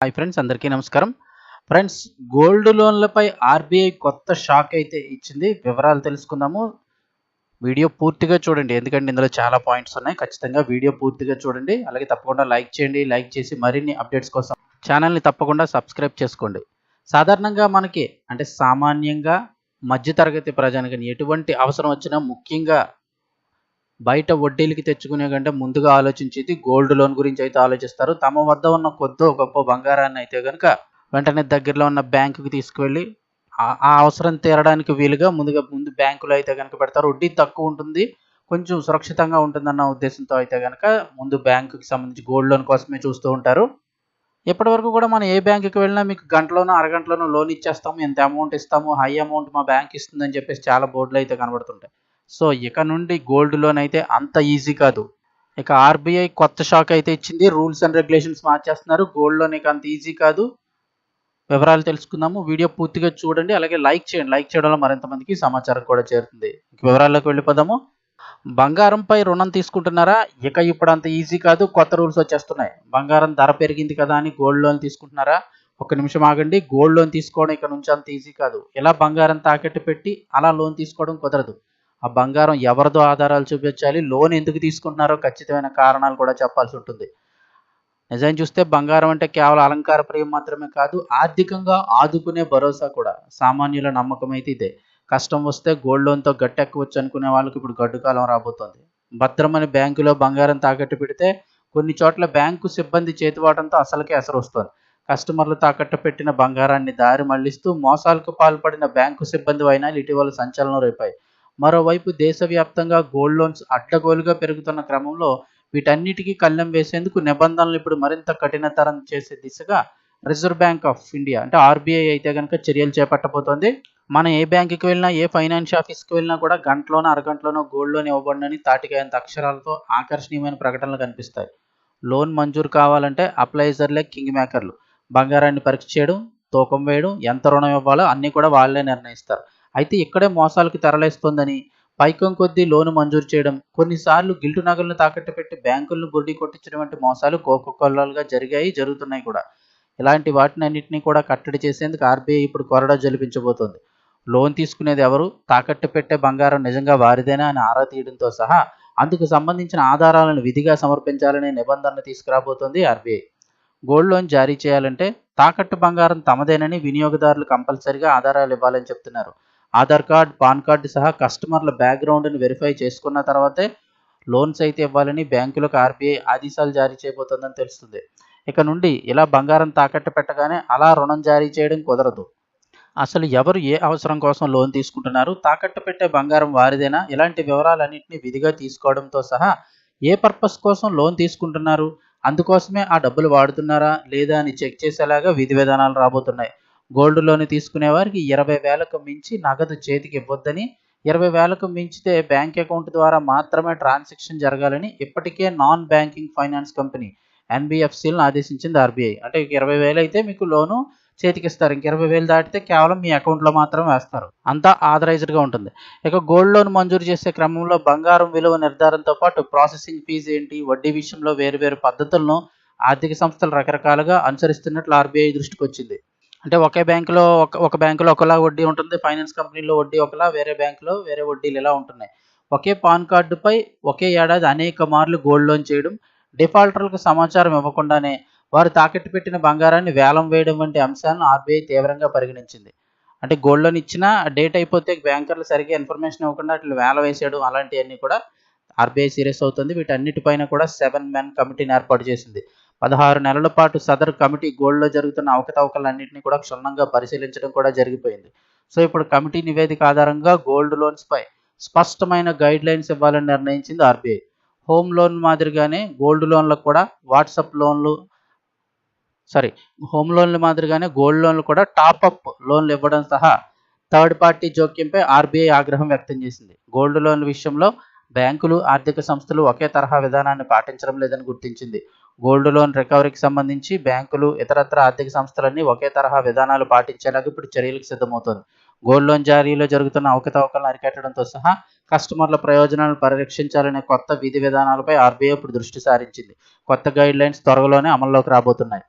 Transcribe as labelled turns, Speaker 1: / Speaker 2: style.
Speaker 1: Hi friends అందరికీ నమస్కారం. Friends gold లోన్లపై ఆర్బీఐ కొత్త షాక్ అయితే ఇచ్చింది. వివరాలు తెలుసుకుందాము. వీడియో పూర్తిగా చూడండి. ఎందుకంటే ఇందులో చాలా పాయింట్స్ ఉన్నాయి. ఖచ్చితంగా వీడియో పూర్తిగా చూడండి. అలాగే తప్పకుండా లైక్ చేయండి. లైక్ చేసి మరిన్ని అప్డేట్స్ కోసం ఛానల్ని తప్పకుండా సబ్స్క్రైబ్ చేసుకోండి. సాధారణంగా మనకి అంటే సామాన్యంగా మధ్యతరగతి ప్రజానికి ఎటువంటి అవసరం వచ్చినా ముఖ్యంగా బయట వడ్డీలకి తెచ్చుకునే కంటే ముందుగా ఆలోచించేది గోల్డ్ లోన్ గురించి అయితే ఆలోచిస్తారు. తమ వద్ద ఉన్న కొద్దో గొప్ప బంగారాన్ని అయితే కనుక వెంటనే దగ్గరలో ఉన్న బ్యాంకుకి తీసుకువెళ్ళి ఆ- అవసరం తీరడానికి వీలుగా ముందుగా ముందు బ్యాంకులో అయితే కనుక పెడతారు. వడ్డీ తక్కువ ఉంటుంది. కొంచెం సురక్షితంగా ఉంటుందన్న ఉద్దేశంతో అయితే కనుక ముందు బ్యాంకుకి సంబంధించి గోల్డ్ లోన్ కోసమే చూస్తూ ఉంటారు. ఇప్పటివరకు కూడా మనం ఏ బ్యాంకుకి వెళ్ళినా మీకు గంటలోనో అరగంటలోనో లోన్ ఇచ్చేస్తాము. ఎంత అమౌంట్ ఇస్తాము? హై అమౌంట్ మా బ్యాంక్ ఇస్తుందని చెప్పేసి చాలా బోర్డులు అయితే కనబడుతుంటాయి. సో ఇక నుండి గోల్డ్ లోన్ అయితే అంత ఈజీ కాదు. ఇక ఆర్బీఐ కొత్త షాక్ అయితే ఇచ్చింది. రూల్స్ అండ్ రెగ్యులేషన్స్ మార్చేస్తున్నారు. గోల్డ్ లోన్ ఇక అంత ఈజీ కాదు. వివరాలు తెలుసుకుందాము. వీడియో పూర్తిగా చూడండి. అలాగే లైక్ చేయండి. లైక్ చేయడం వల్ల మరింత మందికి సమాచారం కూడా చేరుతుంది. వివరాల్లోకి వెళ్ళిపోదాము. బంగారంపై రుణం తీసుకుంటున్నారా? ఇక ఇప్పుడు అంత ఈజీ కాదు. కొత్త రూల్స్ వచ్చేస్తున్నాయి. బంగారం ధర పెరిగింది కదా అని గోల్డ్ లోన్ తీసుకుంటున్నారా? ఒక నిమిషం ఆగండి. గోల్డ్ లోన్ తీసుకోవడం ఇక నుంచి అంత ఈజీ కాదు. ఇలా బంగారం తాకట్టు పెట్టి అలా లోన్ తీసుకోవడం కుదరదు. ఆ బంగారం ఎవరిదో ఆధారాలు చూపించాలి లోన్ ఎందుకు తీసుకుంటున్నారో ఖచ్చితమైన కారణాలు కూడా చెప్పాల్సి ఉంటుంది. నిజం చూస్తే బంగారం అంటే కేవలం అలంకార ప్రియం మాత్రమే కాదు ఆర్థికంగా ఆదుకునే భరోసా కూడా సామాన్యుల నమ్మకం అయితే ఇదే. కష్టం వస్తే గోల్డ్ లోన్తో గట్టెక్కవచ్చు అనుకునే వాళ్ళకి ఇప్పుడు గడ్డు కాలం రాబోతోంది. భద్రమని బ్యాంకులో బంగారం తాకట్టు పెడితే కొన్ని చోట్ల బ్యాంకు సిబ్బంది చేతివాటంతో అసలుకే అసలు వస్తుంది కస్టమర్లు తాకట్టు పెట్టిన బంగారాన్ని దారి మళ్ళిస్తూ మోసాలకు పాల్పడిన బ్యాంకు సిబ్బంది వైనాలు ఇటీవల సంచలనం రేపాయి. మరోవైపు దేశవ్యాప్తంగా గోల్డ్ లోన్స్ అడ్డగోలుగా పెరుగుతున్న క్రమంలో వీటన్నిటికీ కళ్ళెం వేసేందుకు నిబంధనలు ఇప్పుడు మరింత కఠినతరం చేసే దిశగా రిజర్వ్ బ్యాంక్ ఆఫ్ ఇండియా అంటే ఆర్బీఐ అయితే కనుక చర్యలు చేపట్టబోతోంది. మనం ఏ బ్యాంకుకి వెళ్ళినా ఏ ఫైనాన్స్ ఆఫీస్కి వెళ్ళినా కూడా గంటలోనో అరగంటలోనో గోల్డ్ లోన్ ఇవ్వబడినని తాటికైనంత అక్షరాలతో ఆకర్షణీయమైన ప్రకటనలు కనిపిస్తాయి. లోన్ మంజూరు కావాలంటే అప్లైజర్లే కింగ్ మేకర్లు బంగారాన్ని పరీక్ష చేయడం తూకం వేయడం ఎంత రుణం ఇవ్వాలో అన్నీ కూడా వాళ్ళే నిర్ణయిస్తారు. అయితే ఇక్కడే మోసాలకు తెరలేస్తోందని పైకం కొద్దీ లోను మంజూరు చేయడం కొన్నిసార్లు గిల్టు నగలను తాకట్టు పెట్టి బ్యాంకులను బుర్డి కొట్టించడం వంటి మోసాలు కోకొల్లలుగా జరిగాయి జరుగుతున్నాయి కూడా. ఇలాంటి వాటిని అన్నింటినీ కూడా కట్టడి చేసేందుకు ఆర్బీఐ ఇప్పుడు కొరడా జలిపించబోతోంది లోన్ తీసుకునేది ఎవరు? తాకట్టు పెట్టే బంగారం నిజంగా వారిదేనా అని ఆరా తీయడంతో సహా అందుకు సంబంధించిన ఆధారాలను విధిగా సమర్పించాలనే నిబంధనలు తీసుకురాబోతోంది ఆర్బీఐ. గోల్డ్ లోన్ జారీ చేయాలంటే తాకట్టు బంగారం తమదేనని వినియోగదారులు కంపల్సరిగా ఆధారాలు ఇవ్వాలని చెప్తున్నారు. ఆధార్ కార్డ్ పాన్ కార్డు సహా కస్టమర్ల బ్యాక్గ్రౌండ్ని వెరిఫై చేసుకున్న తర్వాతే లోన్స్ అయితే ఇవ్వాలని బ్యాంకులకు ఆర్బీఐ ఆదేశాలు జారీ చేయబోతోందని తెలుస్తుంది. ఇక నుండి ఇలా బంగారం తాకట్టు పెట్టగానే అలా రుణం జారీ చేయడం కుదరదు. అసలు ఎవరు ఏ అవసరం కోసం లోన్ తీసుకుంటున్నారు? తాకట్టు పెట్టే బంగారం వారిదేనా? ఇలాంటి వివరాలన్నింటినీ విధిగా తీసుకోవడంతో సహా ఏ పర్పస్ కోసం లోన్ తీసుకుంటున్నారు? అందుకోసమే ఆ డబ్బులు వాడుతున్నారా? లేదా అని చెక్ చేసేలాగా విధి విధానాలు రాబోతున్నాయి. గోల్డ్ లోన్ తీసుకునే వారికి ఇరవై వేలకు మించి నగదు చేతికి ఇవ్వొద్దని ఇరవై వేలకు మించితే బ్యాంక్ అకౌంట్ ద్వారా మాత్రమే ట్రాన్సాక్షన్ జరగాలని ఇప్పటికే నాన్ బ్యాంకింగ్ ఫైనాన్స్ కంపెనీ ఎన్బిఎఫ్సిలను ఆదేశించింది ఆర్బీఐ. అంటే ఇరవై వేలు అయితే మీకు లోను చేతికిస్తారు ఇంక ఇరవై వేలు దాటితే కేవలం మీ అకౌంట్లో మాత్రమే వేస్తారు. అంతా ఆథరైజ్డ్గా ఉంటుంది. ఇక గోల్డ్ లోన్ మంజూరు చేసే క్రమంలో బంగారం విలువ నిర్ధారణతో పాటు ప్రాసెసింగ్ ఫీజు ఏంటి వడ్డీ విషయంలో వేరువేరు పద్ధతులను ఆర్థిక సంస్థలు రకరకాలుగా అనుసరిస్తున్నట్లు ఆర్బీఐ దృష్టికి వచ్చింది అంటే ఒకే బ్యాంకులో ఒక ఒక బ్యాంకులో ఒకలా వడ్డీ ఉంటుంది ఫైనాన్స్ కంపెనీలో వడ్డీ ఒకలా వేరే బ్యాంకులో వేరే వడ్డీలు ఇలా ఉంటున్నాయి. ఒకే పాన్ కార్డుపై ఒకే ఏడాది అనేక మార్లు గోల్డ్ లోన్ చేయడం డిఫాల్టర్లకు సమాచారం ఇవ్వకుండానే వారు తాకట్టు పెట్టిన బంగారాన్ని వేలం వేయడం వంటి అంశాలను ఆర్బీఐ తీవ్రంగా పరిగణించింది. అంటే గోల్డ్ లోన్ ఇచ్చినా డేట్ అయిపోతే బ్యాంకర్లు సరిగ్గా ఇన్ఫర్మేషన్ ఇవ్వకుండా అట్లా వేల వేసేయడం అలాంటివన్నీ కూడా ఆర్బీఐ సీరియస్ అవుతుంది. వీటన్నిటిపైన కూడా సెవెన్ మెన్ కమిటీని ఏర్పాటు చేసింది. పదహారు నెలల పాటు సదర్ కమిటీ గోల్డ్లో జరుగుతున్న అవకతవకలన్నింటినీ కూడా క్షుణ్ణంగా పరిశీలించడం కూడా జరిగిపోయింది. సో ఇప్పుడు కమిటీ నివేదిక ఆధారంగా గోల్డ్ లోన్స్పై స్పష్టమైన గైడ్ లైన్స్ ఇవ్వాలని నిర్ణయించింది ఆర్బీఐ. హోమ్ లోన్ మాదిరిగానే గోల్డ్ లోన్లకు కూడా వాట్సాప్ లోన్లు సారీ హోమ్ లోన్ల మాదిరిగానే గోల్డ్ లోన్లు కూడా టాప్ అప్ లోన్లు ఇవ్వడం సహా థర్డ్ పార్టీ జోక్యంపై ఆర్బీఐ ఆగ్రహం వ్యక్తం చేసింది. గోల్డ్ లోన్ల విషయంలో బ్యాంకులు ఆర్థిక సంస్థలు ఒకే తరహా విధానాన్ని పాటించడం లేదని గుర్తించింది. గోల్డ్ లోన్ రికవరీకి సంబంధించి బ్యాంకులు ఇతరత్ర ఆర్థిక సంస్థలన్నీ ఒకే తరహా విధానాలు పాటించేలాగా ఇప్పుడు చర్యలకు సిద్ధమవుతోంది. గోల్డ్ లోన్ జారీలో జరుగుతున్న అవకతవకలను అరికట్టడంతో సహా కస్టమర్ల ప్రయోజనాలను పరిరక్షించాలనే కొత్త విధి విధానాలపై ఆర్బీఐ ఇప్పుడు దృష్టి సారించింది. కొత్త గైడ్ లైన్స్ త్వరలోనే అమల్లోకి రాబోతున్నాయి.